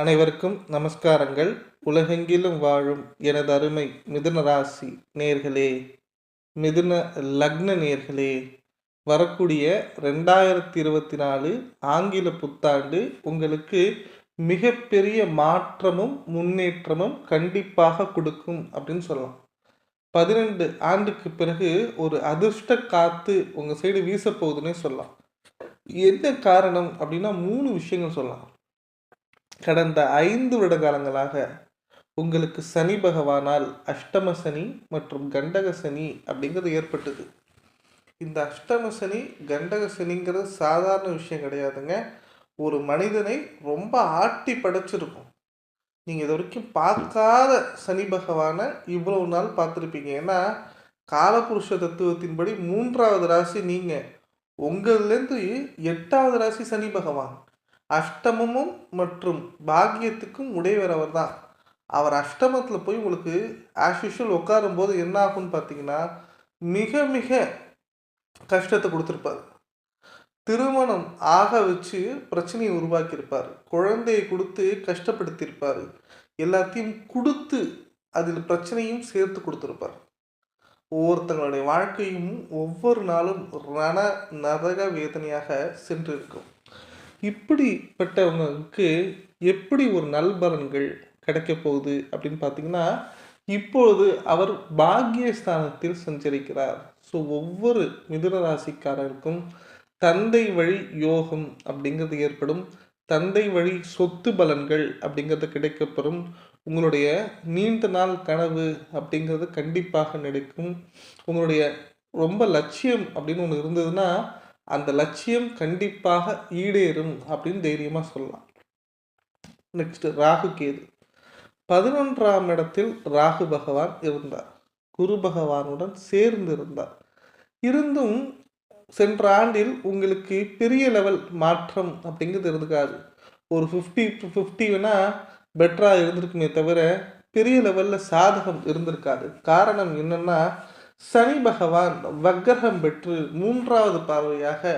அனைவருக்கும் நமஸ்காரங்கள். உலகெங்கிலும் வாழும் எனது அருமை மிதுன ராசி நேர்களே மிதுன லக்ன நேர்களே வரக்கூடிய ரெண்டாயிரத்தி இருபத்தி நாலு ஆங்கில புத்தாண்டு உங்களுக்கு மிகப்பெரிய மாற்றமும் முன்னேற்றமும் கண்டிப்பாக கொடுக்கும் அப்படின்னு சொல்லலாம். பதினெண்டு ஆண்டுக்கு பிறகு ஒரு அதிர்ஷ்ட காத்து உங்கள் சைடு வீசப்போகுதுன்னே சொல்லலாம். என்ன காரணம் அப்படின்னா மூணு விஷயங்கள் சொல்லலாம். கடந்த ஐந்து வருட காலங்களாக உங்களுக்கு சனி பகவானால் அஷ்டம சனி மற்றும் கண்டக சனி அப்படிங்கிறது ஏற்பட்டது. இந்த அஷ்டம சனி கண்டக சனிங்கிறது சாதாரண விஷயம் கிடையாதுங்க. ஒரு மனிதனை ரொம்ப ஆட்டி படைச்சிருக்கும். நீங்கள் இது வரைக்கும் பார்க்காத சனி பகவானை இவ்வளவு நாள் பார்த்துருப்பீங்க. ஏன்னா காலபுருஷ தத்துவத்தின்படி மூன்றாவது ராசி நீங்கள் உங்கள்லேருந்து எட்டாவது ராசி சனி பகவான். அஷ்டமமும் மற்றும் பாக்கியத்துக்கும் உடையவர் அவர் தான் அவர் அஷ்டமத்தில் போய் உங்களுக்கு ஆஸ் யூஷுவல் உட்காரும்போது என்ன ஆகும்னு பார்த்தீங்கன்னா மிக மிக கஷ்டத்தை கொடுத்துருப்பார். திருமணம் ஆக வச்சு பிரச்சனையை உருவாக்கியிருப்பார். குழந்தையை கொடுத்து கஷ்டப்படுத்தியிருப்பார். எல்லாத்தையும் கொடுத்து அதில் பிரச்சனையும் சேர்த்து கொடுத்துருப்பார். ஒவ்வொருத்தங்களுடைய வாழ்க்கையும் ஒவ்வொரு நாளும் ரண நரக வேதனையாக சென்றிருக்கும். இப்படிப்பட்டவங்களுக்கு எப்படி ஒரு நல்பலன்கள் கிடைக்க போகுது அப்படின்னு பார்த்தீங்கன்னா இப்பொழுது அவர் பாக்யஸ்தானத்தில் சஞ்சரிக்கிறார். ஸோ ஒவ்வொரு மிதுன ராசிக்காரருக்கும் தந்தை வழி யோகம் அப்படிங்கிறது ஏற்படும். தந்தை வழி சொத்து பலன்கள் அப்படிங்கிறது கிடைக்கப்பெறும். உங்களுடைய நீண்ட நாள் கனவு அப்படிங்கிறது கண்டிப்பாக நடக்கும். உங்களுடைய ரொம்ப லட்சியம் அப்படின்னு ஒன்று இருந்ததுன்னா அந்த லட்சியம் கண்டிப்பாக ஈடேறும் அப்படின்னு தைரியமாக சொல்லலாம். நெக்ஸ்ட் ராகு கேது. பதினொன்றாம் இடத்தில் ராகு பகவான் இருந்தார். குரு பகவானுடன் சேர்ந்து இருந்தார். இருந்தும் சென்ற ஆண்டில் உங்களுக்கு பெரிய லெவல் மாற்றம் அப்படிங்கிறது இருந்துக்காது ஒரு ஃபிஃப்டி டு ஃபிஃப்டி வேணால் பெட்டராக இருந்திருக்குமே தவிர பெரிய லெவலில் சாதகம் இருந்திருக்காது. காரணம் என்னென்னா சனி பகவான் வக்கிரகம் பெற்று மூன்றாவது பார்வையாக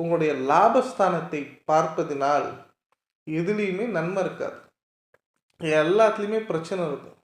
உங்களுடைய லாபஸ்தானத்தை பார்ப்பதினால் எதுலேயுமே நன்மை இருக்காது. எல்லாத்துலேயுமே பிரச்சனை இருக்கும்.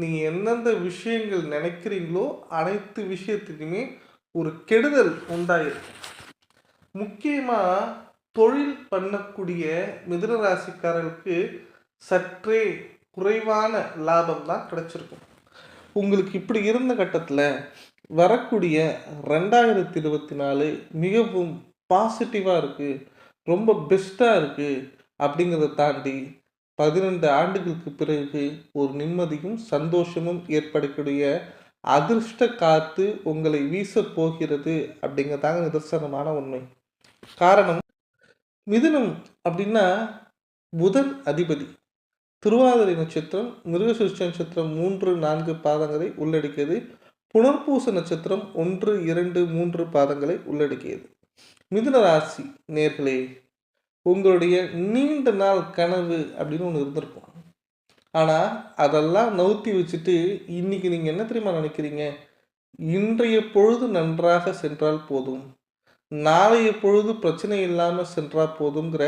நீங்கள் எந்தெந்த விஷயங்கள் நினைக்கிறீங்களோ அனைத்து விஷயத்துக்குமே ஒரு கெடுதல் உண்டாயிருக்கும். முக்கியமாக தொழில் பண்ணக்கூடிய மிதுன ராசிக்காரர்களுக்கு சற்றே குறைவான லாபம் தான் கிடைச்சிருக்கும். உங்களுக்கு இப்படி இருந்த கட்டத்தில் வரக்கூடிய ரெண்டாயிரத்தி இருபத்தி நாலு மிகவும் பாசிட்டிவாக இருக்குது ரொம்ப பெஸ்ட்டாக இருக்குது அப்படிங்கிறத தாண்டி பதினெண்டு ஆண்டுகளுக்கு பிறகு ஒரு நிம்மதியும் சந்தோஷமும் ஏற்படக்கூடிய அதிர்ஷ்ட காத்து உங்களை வீச போகிறது அப்படிங்கிறதாங்க நிதர்சனமான உண்மை. காரணம் மிதுனம் அப்படின்னா புதன் அதிபதி. திருவாதிரை நட்சத்திரம் மிருகசுஷ நட்சத்திரம் மூன்று நான்கு பாதங்களை உள்ளடக்கியது. புனர்பூச நட்சத்திரம் ஒன்று இரண்டு மூன்று பாதங்களை உள்ளடக்கியது. மிதுன ராசி நேர்களே உங்களுடைய நீண்ட நாள் கனவு அப்படின்னு ஒன்று இருந்திருக்கும். ஆனால் அதெல்லாம் நவுத்தி வச்சுட்டு இன்னைக்கு நீங்கள் என்ன தெரியுமா நினைக்கிறீங்க? இன்றைய பொழுது நன்றாக சென்றால் போதும். நாளைய பொழுது பிரச்சனை இல்லாமல் சென்றால் போதுங்கிற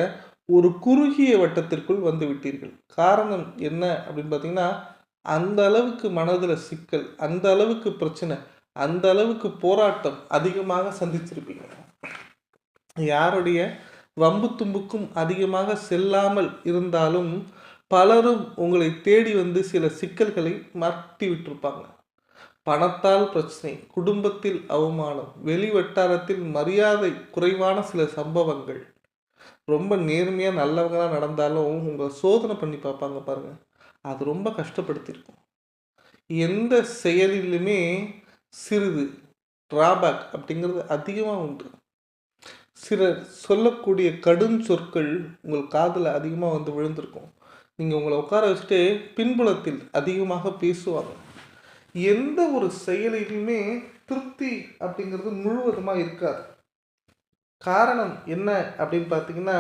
ஒரு குறுகிய வட்டத்திற்குள் வந்து விட்டீர்கள். காரணம் என்ன அப்படின்னு பார்த்தீங்கன்னா அந்த அளவுக்கு மனதில் சிக்கல் அந்த அளவுக்கு பிரச்சனை அந்த அளவுக்கு போராட்டம் அதிகமாக சந்திச்சிருப்பீங்க யாருடைய வம்பு தும்புக்கும் அதிகமாக செல்லாமல் இருந்தாலும் பலரும் உங்களை தேடி வந்து சில சிக்கல்களை மாட்டி விட்டிருப்பாங்க. பணத்தால் பிரச்சனை குடும்பத்தில் அவமானம் வெளி வட்டாரத்தில் மரியாதை குறைவான சில சம்பவங்கள் ரொம்ப நேர்மையாக நல்லவங்களாக நடந்தாலும் உங்களை சோதனை பண்ணி பார்ப்பாங்க பாருங்கள் அது ரொம்ப கஷ்டப்படுத்தியிருக்கும். எந்த செயலிலுமே சிறிது ட்ராபேக் அப்படிங்கிறது அதிகமாக உண்டு. சிலர் சொல்லக்கூடிய கடும் சொற்கள் உங்கள் காதில் அதிகமாக வந்து விழுந்திருக்கும். நீங்கள் உங்களை உட்கார வச்சுட்டு பின்புலத்தில் அதிகமாக பேசுவாங்க. எந்த ஒரு செயலிலுமே திருப்தி அப்படிங்கிறது முழுவதுமாக இருக்காது. காரணம் என்ன அப்படின்னு பார்த்தீங்கன்னா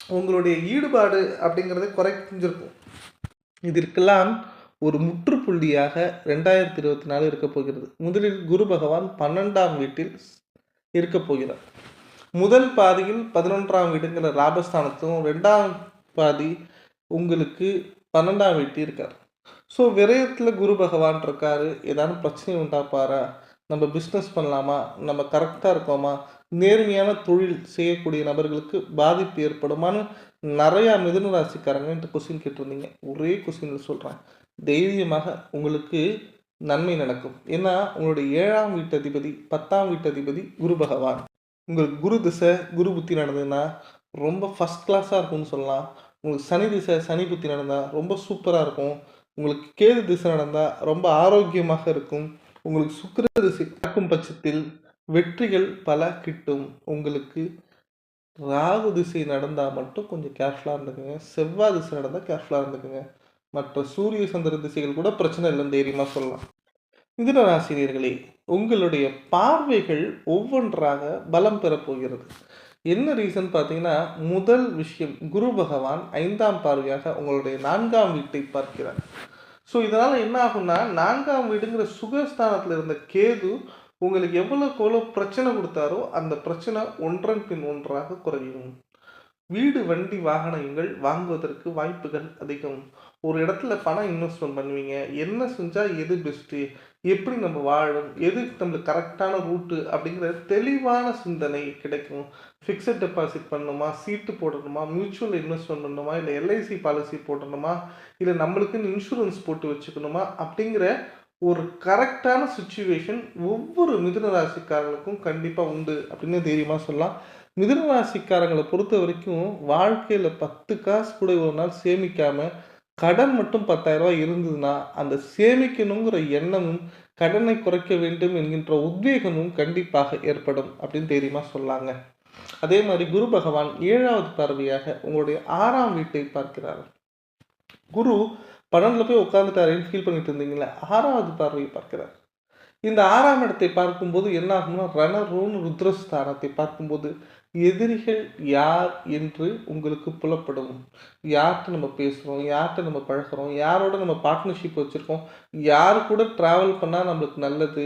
உங்களுடைய ஈடுபாடு அப்படிங்கிறத குறைஞ்சிருக்கும் இதற்கெல்லாம் ஒரு முற்றுப்புள்ளியாக ரெண்டாயிரத்தி இருபத்தி நாலு இருக்க போகிறது. முதலில் குரு பகவான் பன்னெண்டாம் வீட்டில் இருக்க போகிறார். முதல் பாதியில் பதினொன்றாம் வீடுங்கிற லாபஸ்தானத்தும் ரெண்டாம் பாதி உங்களுக்கு பன்னெண்டாம் வீட்டு இருக்கார். ஸோ விரயத்தில் குரு பகவான் இருக்காரு. ஏதாவது பிரச்சனை உண்டாப்பாரா நம்ம பிஸ்னஸ் பண்ணலாமா? நம்ம கரெக்டாக இருக்கோமா? நேர்மையான தொழில் செய்யக்கூடிய நபர்களுக்கு பாதிப்பு ஏற்படுமான்னு நிறையா மிதுன ராசிக்காரங்க இந்த கொஸ்டின் கேட்டிருந்தீங்க. ஒரே கொஸ்டினில் சொல்கிறேன் தைரியமாக உங்களுக்கு நன்மை நடக்கும். ஏன்னா உங்களுடைய ஏழாம் வீட்டு அதிபதி பத்தாம் வீட்டு அதிபதி குரு பகவான். உங்களுக்கு குரு திசை குரு புத்தி நடந்ததுன்னா ரொம்ப ஃபஸ்ட் கிளாஸாக இருக்கும்னு சொல்லலாம். உங்களுக்கு சனி திசை சனி புத்தி நடந்தால் ரொம்ப சூப்பராக இருக்கும். உங்களுக்கு கேது திசை நடந்தால் ரொம்ப ஆரோக்கியமாக இருக்கும். உங்களுக்கு சுக்கிர திசை நடக்கும் பட்சத்தில் வெற்றிகள் பல கிட்டும். உங்களுக்கு ராகு திசை நடந்தால் மட்டும் கொஞ்சம் கேர்ஃபுல்லாக இருந்துக்குங்க. செவ்வாய் திசை நடந்தால் கேர்ஃபுல்லாக இருந்துக்குங்க. மற்ற சூரிய சந்திர திசைகள் கூட பிரச்சனை இல்லைன்னு தைரியமாக சொல்லலாம். மிதுன ராசினியர்களே உங்களுடைய பார்வைகள் ஒவ்வொன்றாக பலம் பெறப்போகிறது என்ன ரீசன் பார்த்தீங்கன்னா முதல் விஷயம் குரு பகவான் ஐந்தாம் பார்வையாக உங்களுடைய நான்காம் வீட்டை பார்க்கிறார். ஸோ இதனால் என்ன ஆகும்னா நான்காம் வீடுங்கிற சுகஸ்தானத்தில் இருந்த கேது உங்களுக்கு எவ்வளோக்கு எவ்வளோ பிரச்சனை கொடுத்தாரோ அந்த பிரச்சனை ஒன்றன் பின் ஒன்றாக குறையும். வீடு வண்டி வாகனங்கள் வாங்குவதற்கு வாய்ப்புகள் அதிகம். ஒரு இடத்துல பணம் இன்வெஸ்ட்மெண்ட் பண்ணுவீங்க. என்ன செஞ்சால் எது பெஸ்ட்டு எப்படி நம்ம வாழும் எது நம்மளுக்கு கரெக்டான ரூட்டு அப்படிங்கிற தெளிவான சிந்தனை கிடைக்கும். ஃபிக்ஸட் டெபாசிட் பண்ணணுமா சீட்டு போடணுமா? மியூச்சுவல் இன்வெஸ்ட்மெண்ட் பண்ணணுமா இல்லை எல்ஐசி பாலிசி போடணுமா? இல்லை நம்மளுக்குன்னு இன்சூரன்ஸ் போட்டு வச்சுக்கணுமா? அப்படிங்கிற ஒரு கரெக்டான சுச்சுவேஷன் ஒவ்வொரு மிதுனராசிக்காரர்களுக்கும் கண்டிப்பாக உண்டு அப்படின்னு தைரியமாக சொல்லலாம். மிதுன ராசிக்காரங்களை பொறுத்த வரைக்கும் வாழ்க்கையில் பத்து காசு கூட ஒரு நாள் சேமிக்காமல் கடன் மட்டும் பத்தாயிரம் ரூபாய் இருந்ததுன்னா அந்த சேமிக்கணுங்கிற எண்ணமும் கடனை குறைக்க வேண்டும் என்கின்ற உத்வேகமும் கண்டிப்பாக ஏற்படும் அப்படின்னு தைரியமாக சொல்லாங்க. அதே மாதிரி குரு பகவான் ஏழாவது பார்வையாக உங்களுடைய ஆறாம் வீட்டை பார்க்கிறார். குரு பன்னெண்டில் போய் உட்காந்துட்டாருன்னு ஃபீல் பண்ணிட்டு இருந்தீங்களே ஆறாவது பார்வையை பார்க்கிறார். இந்த ஆறாம் இடத்தை பார்க்கும்போது என்ன ஆகும்னா ரணரோன் ருத்ரஸ்தானத்தை பார்க்கும்போது எதிரிகள் யார் என்று உங்களுக்கு புலப்படும். யார்கிட்ட நம்ம பேசுகிறோம் யார்கிட்ட நம்ம பழகிறோம் யாரோட நம்ம பார்ட்னர்ஷிப் வச்சுருக்கோம் யார் கூட ட்ராவல் பண்ணால் நம்மளுக்கு நல்லது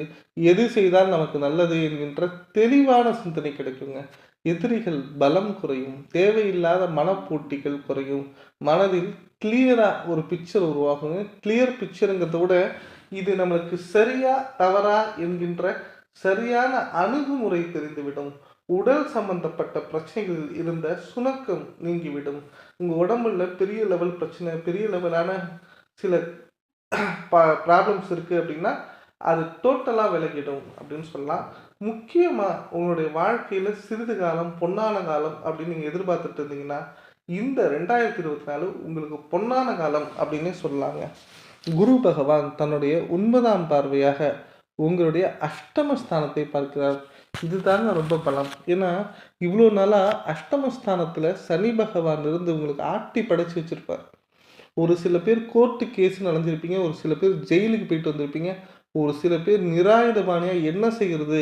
எது செய்தால் நமக்கு நல்லது என்கின்ற தெளிவான சிந்தனை கிடைக்குங்க. எதிரிகள் பலம் குறையும் தேவையில்லாத மனப்போட்டிகள் குறையும். மனதில் கிளியராக ஒரு பிக்சர் உருவாகுங்க கிளியர் பிக்சருங்கிறத விட இது நம்மளுக்கு சரியா தவறா என்கின்ற சரியான அணுகுமுறை தெரிந்துவிடும். உடல் சம்பந்தப்பட்ட பிரச்சனைகளில் இருந்த சுணக்கம் நீங்கிவிடும். உங்கள் உடம்புல பெரிய லெவல் பிரச்சனை பெரிய லெவலான சில ப்ராப்ளம்ஸ் இருக்குது அப்படின்னா அது டோட்டலாக விலகிடும் அப்படின்னு சொல்லலாம். முக்கியமாக உங்களுடைய வாழ்க்கையில் சிறிது காலம் பொன்னான காலம் அப்படின்னு நீங்கள் எதிர்பார்த்துட்டு இருந்தீங்கன்னா இந்த ரெண்டாயிரத்தி இருபத்தி நாலு உங்களுக்கு பொன்னான காலம் அப்படின்னே சொல்லலாங்க குரு பகவான் தன்னுடைய ஒன்பதாம் பார்வையாக உங்களுடைய அஷ்டமஸ்தானத்தை பார்க்கிறார். இதுதாங்க ரொம்ப பலம். ஏன்னா இவ்வளோ நாளாக அஷ்டமஸ்தானத்தில் சனி பகவான் இருந்து உங்களுக்கு ஆட்டி படைச்சி வச்சுருப்பார். ஒரு சில பேர் கோர்ட்டு கேஸ் நடந்திருப்பீங்க ஒரு சில பேர் ஜெயிலுக்கு போயிட்டு வந்திருப்பீங்க ஒரு சில பேர் நிராயுதபாணியாக என்ன செய்கிறது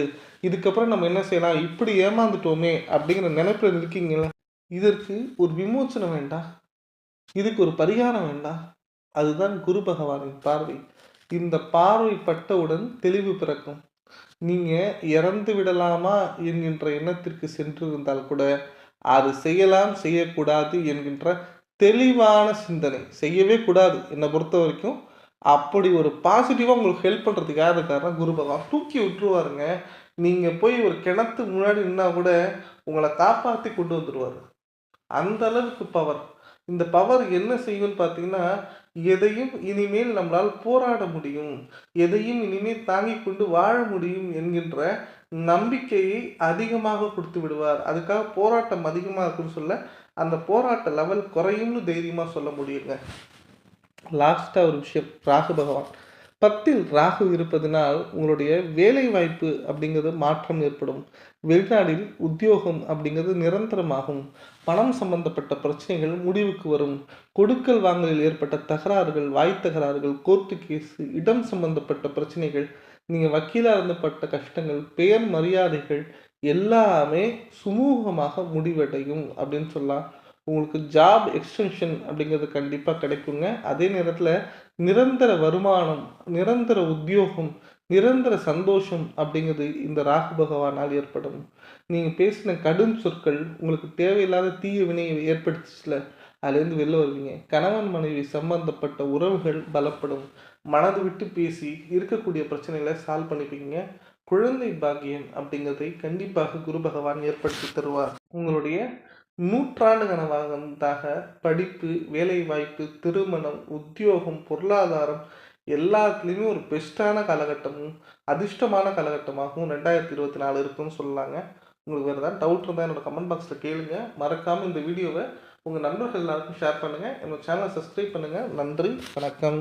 இதுக்கப்புறம் நம்ம என்ன செய்யலாம் இப்படி ஏமாந்துட்டோமே அப்படிங்கிற நினைப்பில் இருக்கீங்களா இதற்கு ஒரு விமோச்சனம் வேண்டாம் இதுக்கு ஒரு பரிகாரம் வேண்டாம் அதுதான் குரு பகவானின் பார்வை. இந்த பார்வை பட்டவுடன் தெளிவு பிறக்கும். நீங்கள் இறந்து விடலாமா என்கின்ற எண்ணத்திற்கு சென்றிருந்தால் கூட அது செய்யலாம் செய்யக்கூடாது என்கின்ற தெளிவான சிந்தனை. செய்யவே கூடாது. என்னை பொறுத்த வரைக்கும் அப்படி ஒரு பாசிட்டிவாக உங்களுக்கு ஹெல்ப் பண்ணுறதுக்கு யார் இருக்காருன்னா குரு பகவான். தூக்கி விட்டுருவாருங்க. நீங்கள் போய் ஒரு கிணத்து முன்னாடி நின்னா கூட உங்களை காப்பாற்றி கொண்டு வந்துடுவார் அந்த அளவுக்கு பவர் இந்த பவர் என்ன செய்யும்னு பார்த்தீங்கன்னா எதையும் இனிமேல் நம்மளால் போராட முடியும். எதையும் இனிமேல் தாங்கி கொண்டு வாழ முடியும் என்கின்ற நம்பிக்கையை அதிகமாக கொடுத்து விடுவார். அதுக்காக போராட்டம் அதிகமாக இருக்குன்னு சொல்ல அந்த போராட்ட லெவல் குறையும்னு தைரியமாக சொல்ல முடியுங்க. லாஸ்ட்டாக ஒரு விஷயம் ராகு பகவான். பத்தில் ராகு இருப்பதனால் உங்களுடைய வேலை வாய்ப்பு அப்படிங்கிறது மாற்றம் ஏற்படும். வெளிநாடில் உத்தியோகம் அப்படிங்கிறது நிரந்தரமாகும். பணம் சம்பந்தப்பட்ட பிரச்சனைகள் முடிவுக்கு வரும். கொடுக்கல் வாங்கலில் ஏற்பட்ட தகராறுகள் வாய் தகராறுகள் கோர்ட்டு கேஸ் இடம் சம்பந்தப்பட்ட பிரச்சனைகள் நீங்கள் வக்கீலாக இருந்தப்பட்ட கஷ்டங்கள் பெயர் மரியாதைகள் எல்லாமே சுமூகமாக முடிவடையும் அப்படின்னு சொல்லலாம். உங்களுக்கு ஜாப் எக்ஸ்டென்ஷன் அப்படிங்கிறது கண்டிப்பாக கிடைக்குங்க. அதே நேரத்தில் நிரந்தர வருமானம் நிரந்தர உத்தியோகம் நிரந்தர சந்தோஷம் அப்படிங்கிறது இந்த ராகு பகவானால் ஏற்படும். நீங்கள் பேசின கடும் சொற்கள் உங்களுக்கு தேவையில்லாத தீய வினையை ஏற்படுத்துச்சுல அதுலேருந்து வெளில வருவீங்க. கணவன் மனைவி சம்பந்தப்பட்ட உறவுகள் பலப்படும். மனது விட்டு பேசி இருக்கக்கூடிய பிரச்சனைகளை சால்வ் பண்ணிப்பீங்க. குழந்தை பாக்கியம் அப்படிங்கிறதை கண்டிப்பாக குரு பகவான் ஏற்படுத்தி தருவார். உங்களுடைய நூற்றாண்டு கனவாக படிப்பு வேலைவாய்ப்பு திருமணம் உத்தியோகம் பொருளாதாரம் எல்லாத்துலேயுமே ஒரு பெஸ்ட்டான காலகட்டமும் அதிர்ஷ்டமான காலகட்டமாகவும் ரெண்டாயிரத்தி இருபத்தி நாலு இருக்குன்னு சொல்லலாங்க உங்களுக்கு வேறு ஏதாவது டவுட் இருந்தால் என்னோட கமெண்ட் பாக்ஸில் கேளுங்க. மறக்காமல் இந்த வீடியோவை உங்கள் நண்பர்கள் எல்லாருக்கும் ஷேர் பண்ணுங்கள் என்னோட சேனலை சப்ஸ்கிரைப் பண்ணுங்கள் நன்றி. வணக்கம்.